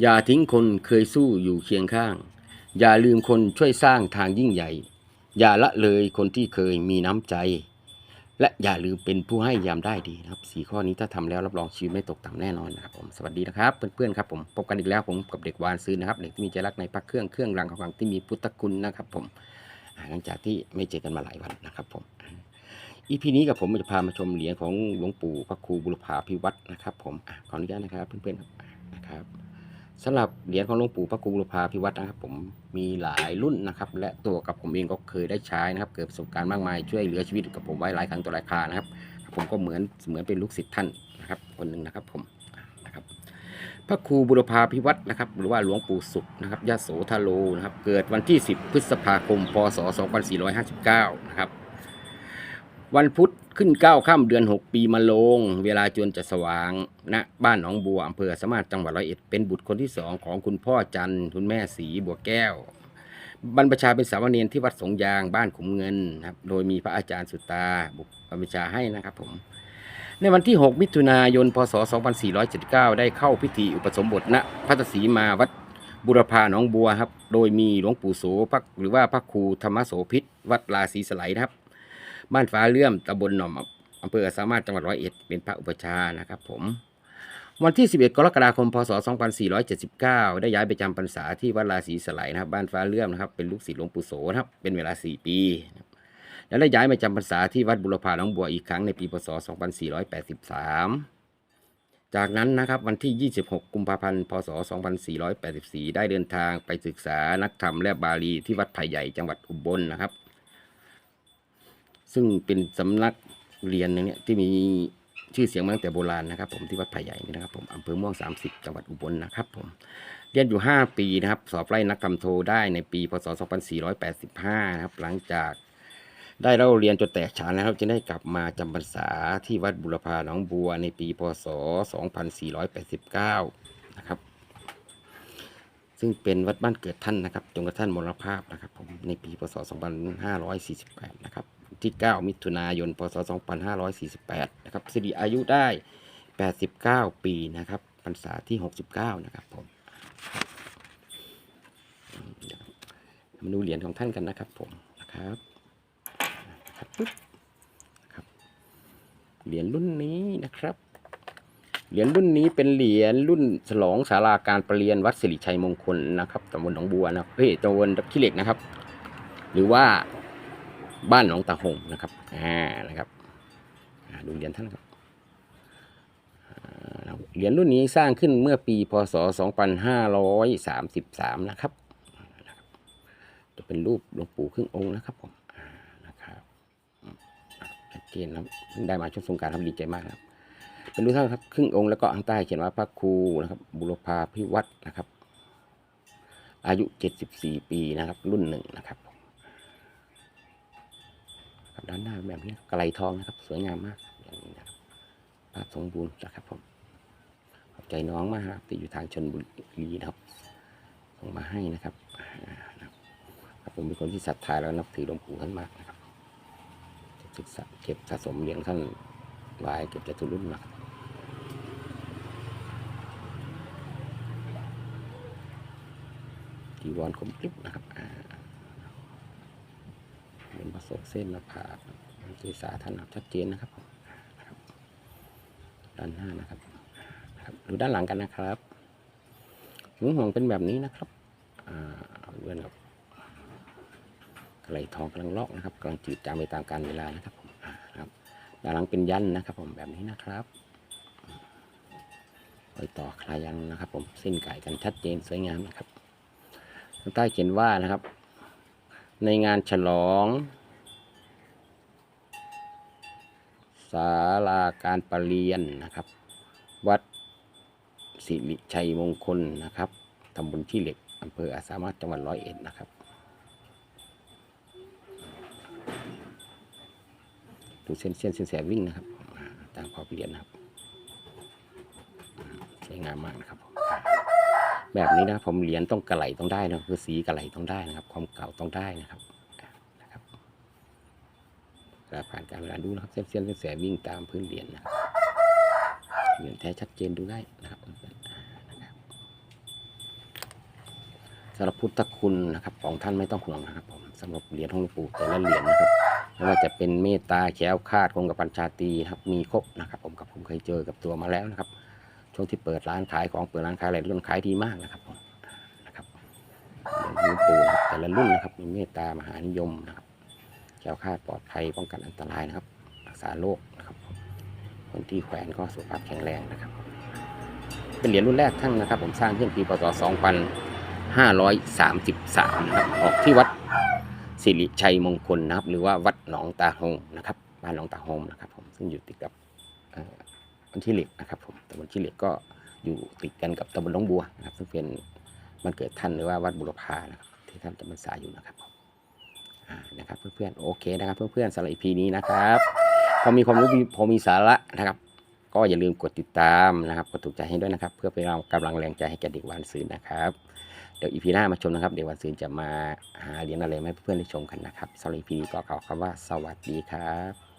อย่าทิ้งคนเคยสู้อยู่เคียงข้าง อย่าลืมคนช่วยสร้างทางยิ่งใหญ่ อย่าละเลยคนที่เคยมีน้ำใจ และอย่าลืมเป็นผู้ให้ยามได้ดีนะครับสี่ข้อนี้ถ้าทำแล้วรับรองชีวิตไม่ตกต่ำแน่นอนนะครับผมสวัสดีนะครับเพื่อนๆครับผมพบกันอีกแล้วผมกับเด็กวานซื้อนะครับเด็กที่มีใจรักในพระเครื่องเครื่องรางของขลังที่มีพุทธคุณนะครับผมหลังจากที่ไม่เจอกันมาหลายวันนะครับผมอีพีนี้กับผมจะพามาชมเหรียญของหลวงปู่พระครูบุรพาพิวัตรนะครับผมอะขออนุญาตนะครับเพื่อนๆครับ สำหรับเหรียญของหลวงปู่พระครูบุรพาพิวัตรนะครับ ผมมีหลายรุ่นนะครับ และตัวกับผมเองก็เคยได้ใช้นะครับ เกิดประสบการณ์มากมายช่วยเหลือชีวิตกับผมไว้หลายครั้งต่อหลายครานะครับ ผมก็เหมือนเหมือนเป็นลูกศิษย์ท่านนะครับ คนหนึ่งนะครับผมนะครับ พระครูบุรพาพิวัตรนะครับ หรือว่าหลวงปู่สุขนะครับยะโสธโลนะครับ เกิดวันที่ 10 พฤษภาคม พศ 2459 นะครับ วันพุธขึ้น9ค่ำเดือน6ปีมาลง เวลาจวนจะสว่างณบ้านหนองบัวอำเภอสามารถจังหวัดร้อยเอ็ดเป็นบุตรคนที่สองของคุณพ่อจันทร์คุณแม่สีบัวแก้ว บรรพชาเป็นสามเณรที่วัดสงยางบ้านขุมเงินครับโดยมีพระอาจารย์สุตาบุบรรพชาให้นะครับผม ในวันที่ 6 มิถุนายน พศ 2479 ได้เข้าพิธีอุปสมบทณพัทสีมาวัดบุรพาหนองบัวครับ โดยมีหลวงปู่โสพระหรือว่าพระครูธรรมโสพิษวัดลาศีสไลนะครับ บ้านฟ้าเลื่อมตำบลหนอมอำเภอสามารถจังหวัดร้อยเอ็ดเป็นพระอุปชานะครับผม วันที่ 11 กรกฎาคม พศ 2479 ได้ย้ายไปจำพรรษาที่วัดลาศีสไลนะครับ บ้านฟ้าเลื่อมนะครับ เป็นลูกศิษย์หลวงปู่โสนะครับ เป็นเวลา 4 ปี แล้วได้ย้ายมาจำพรรษาที่วัดบุรพาหนองบัวอีกครั้งในปี พศ 2483จากนั้นนะครับวันที่ 26 กุมภาพันธ์ พศ 2484 ได้เดินทางไปศึกษานักธรรมและบาลีที่วัดไผ่ใหญ่จังหวัดอุบลนะครับ ซึ่งเป็นสำนักเรียนหนึงเนี่ยที่มีชื่อเสียงมาตั้งแต่โบราณนะครับ ผมที่วัดไผ่ใหญ่นี่นะครับผมอำเภอม่วง 30 จังหวัดอุบลนะครับผมเรียนอยู่ 5 ปีนะครับ สอบไล่นักธรรมโทได้ในปี พศ 2485 นะครับ หลังจากได้เล่าเรียนจนแตกฉานแล้วครับจึงได้กลับมาจำพรรษาที่วัดบุรพาหนองบัวในปี พศ 2489 นะครับ ซึ่งเป็นวัดบ้านเกิดท่านนะครับจนกระทั่งมรณภาพนะครับผมในปี พศ 2548 นะครับ ที่ 9 มิถุนายน พศ 2548 นะครับสิริอายุได้ 89 ปีนะครับพรรษาที่ 69 นะครับผมมาดูเหรียญของท่านกันนะครับผมนะครับครับปึ๊บนะครับเหรียญรุ่นนี้นะครับเหรียญรุ่นนี้เป็นเหรียญรุ่นฉลองศาลาการประเรียนวัดสิริชัยมงคลนะครับตำบลหนองบัวนะครับเฮ้ยตำบลขี้เหล็กนะครับ หรือว่า บ้านหนองตาหงนะครับอ่านะครับอ่าดูเหรียญท่านครับอ่าเหรียญรุ่นนี้สร้างขึ้นเมื่อปีพศ 2533 นะครับนะครับจะเป็นรูปหลวงปู่ครึ่งองค์นะครับผมอ่านะครับอืมชัดเจนครับได้มาช่วงสงการครับดีใจมากครับเป็นรูปท่านครับครึ่งองค์แล้วก็ข้างใต้เขียนว่าพระครูนะครับ บุรพาพิวัตรนะครับ อายุ 74 ปีนะครับ รุ่นหนึ่งนะครับผมครับ ด้านหน้าแบบนี้กระไลทองนะครับ สวยงามมากอย่างนี้นะครับภาพสมบูรณ์นะครับผมขอบใจน้องมากครับที่อยู่ทางชนบุรีนะครับส่งมาให้นะครับผมเป็นคนที่ศรัทธาแล้วนับถือหลวงปู่ท่านมากนะครับศึกษาเก็บสะสมเหรียญท่านไว้เก็บจะทุรุ่นมาจีวรคมกริบนะครับ เป็นผสมเส้นหน้าผากศีรษะท่านนะครับชัดเจนนะครับด้านหน้านะครับครับดูด้านหลังกันนะครับหุงห่วงเป็นแบบนี้นะครับอ่าเลื่อนกับกระไหลทองกำลังลอกนะครับกำลังจืดจางไปตามกาลเวลานะครับผมครับด้านหลังเป็นยันนะครับ ผมแบบนี้นะครับรอยต่อคลายันนะครับ ผมเส้นไก่กันชัดเจนสวยงามนะครับใต้เขียนว่านะครับ ในงานฉลอง ศาลาการประเรียนนะครับ วัดสิริชัยมงคลนะครับตำบลที่เหล็กอำเภออาสามารถจังหวัดร้อยเอ็ดนะครับ ดูเส้นเส้นเส้นแสวิ่งนะครับอ่าตามขอบเหรียญนะครับ สวยงามมากนะครับ แบบนี้นะครับผมเหรียญต้องกระไหลต้องได้นะคือสีกระไหลต้องได้นะครับ ความเก่าต้องได้นะครับนะครับเวลาผ่านการเวลาดูนะครับเส้นเส้นเส้นแสวิ่งตามพื้นเหรียญนะครับเหรียญแท้ชัดเจนดูได้นะครับสำหรับพุทธคุณนะครับ ของท่านไม่ต้องห่วงนะครับผมสำหรับเหรียญของหลวงปู่แต่ละเหรียญนะครับไม่ว่าจะเป็นเมตตาแขวคาดคงกับปัญชาตีครับมีครบนะครับ ผมกับผมเคยเจอกับตัวมาแล้วนะครับ ช่วงที่เปิดร้านขายของเปิดร้านขายอะไรรุ่นขายดีมากนะครับนะครับเหรียญหลวงปู่นแต่ละรุ่นนะครับมีเมตตามหานิยมนะครับแขวคาปลอดภัยป้องกันอันตรายนะครับ รักษาโรคนะครับ คนที่แขวนก็สุขภาพแข็งแรงนะครับ เป็นเหรียญรุ่นแรกทั้งนะครับ ผมสร้างขึ้นปีพศ 2533 นะครับ ออกที่วัดสิริชัยมงคลนะครับ หรือว่าวัดหนองตาโฮมนะครับบ้านหนองตาโฮมนะครับ ผมซึ่งอยู่ติดกับ บันที่เหล็กนะครับผมตำบลที่เหล็กก็อยู่ติดกันกับตำบลหนองบัวนะครับ ซึ่งเป็นมันเกิดท่านหรือว่าวัดบุรพานะครับที่ท่านจำพรรษาอยู่นะครับผมนะครับเพื่อนๆโอเคนะครับเพื่อนๆสำหรับ EP นี้นะครับพอมีความรู้พอมีสาระนะครับ ก็อย่าลืมกดติดตามนะครับกดถูกใจให้ด้วยนะครับ เพื่อเป็นกำลังแรงใจให้แก่เด็กวันซืนนะครับ เดี๋ยวอีพีหน้ามาชมนะครับ เด็กวันซืนจะมาหาเรียญอะไรให้เพื่อนๆได้ชมกันนะครับสำหรับอีพีนี้ก็ขอคำว่าสวัสดีครับ